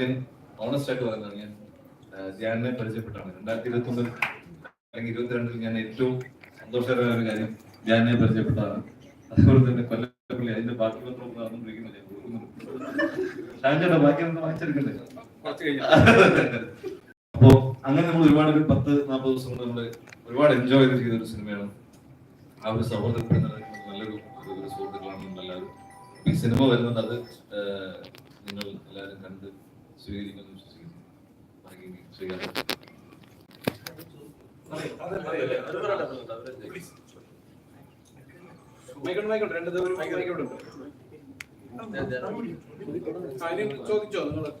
ഞാൻ ഓണസ്റ്റ് ആയിട്ട് പറയുന്നതാണ് ഞാൻ. ധ്യാനെ പരിചയപ്പെട്ടാണ്. രണ്ടായിരത്തി ഇരുപത്തി ഒന്നിൽ അല്ലെങ്കിൽ ഇരുപത്തിരണ്ടിൽ ഞാൻ ഏറ്റവും സന്തോഷകരമായ ഒരു കാര്യം ധ്യാനെ പരിചയപ്പെട്ടതാണ്. അതുപോലെ തന്നെ കൊല്ലപ്പള്ളി അതിന്റെ ബാക്കി പത്രം നടന്നുകൊണ്ടിരിക്കുന്നത് ഞാൻ കൊടുക്കുന്നുണ്ട് ഷാൻചേട്ടാ ബാക്കി ഒന്ന് വാങ്ങിച്ചെടുക്കണ്ടേ അപ്പോ അങ്ങനെ നമ്മൾ ഒരുപാട് ഒരു പത്ത് നാൽപ്പത് ദിവസം കൊണ്ട് നമ്മൾ ഒരുപാട് എൻജോയ് ചെയ്ത് ചെയ്ത ഒരു സിനിമയാണ്. ആ ഒരു സൗഹൃദത്തിൽ നല്ലൊരു സുഹൃത്തുക്കളാണ് നമ്മളെല്ലാവരും. ഈ സിനിമ വരുന്നത് അത് നിങ്ങൾ എല്ലാവരും കണ്ട് സ്വീകരിക്കുമെന്ന് വിശ്വസിക്കുന്നു. സ്വീകാരം ചോദിച്ചോ നിങ്ങൾ?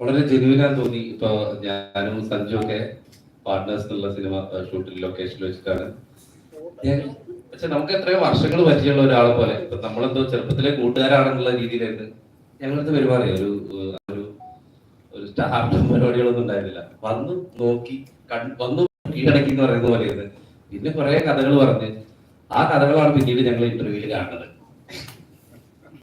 വളരെ ജെന്യൂനാന്ന് തോന്നി. ഇപ്പൊ ഞാനും സഞ്ജു ഒക്കെ പാർട്ട്നേഴ്സ് എന്നുള്ള സിനിമ ഷൂട്ടിംഗ് ലൊക്കേഷനിൽ വെച്ചിട്ടാണ്. പക്ഷെ നമുക്ക് എത്രയോ വർഷങ്ങൾ പരിചയമുള്ള ഒരാളെ പോലെ. ഇപ്പൊ നമ്മളെന്തോ ചെറുപ്പത്തിലെ കൂട്ടുകാരാണെന്നുള്ള രീതിയിലായിരുന്നു ഞങ്ങളടുത്ത് പെരുമാറിയ ഒരു സ്റ്റാർട്ടും പരിപാടികളൊന്നും ഉണ്ടായിരുന്നില്ല. വന്നു നോക്കി വന്ന് വന്നു കീഴടക്കി എന്ന് പറയുന്ന പോലെയാണ് പിന്നെ കുറെ കഥകൾ പറഞ്ഞ്. ആ കഥകളാണ് പിന്നീട് ഞങ്ങൾ ഇന്റർവ്യൂവിൽ കാണുന്നത്.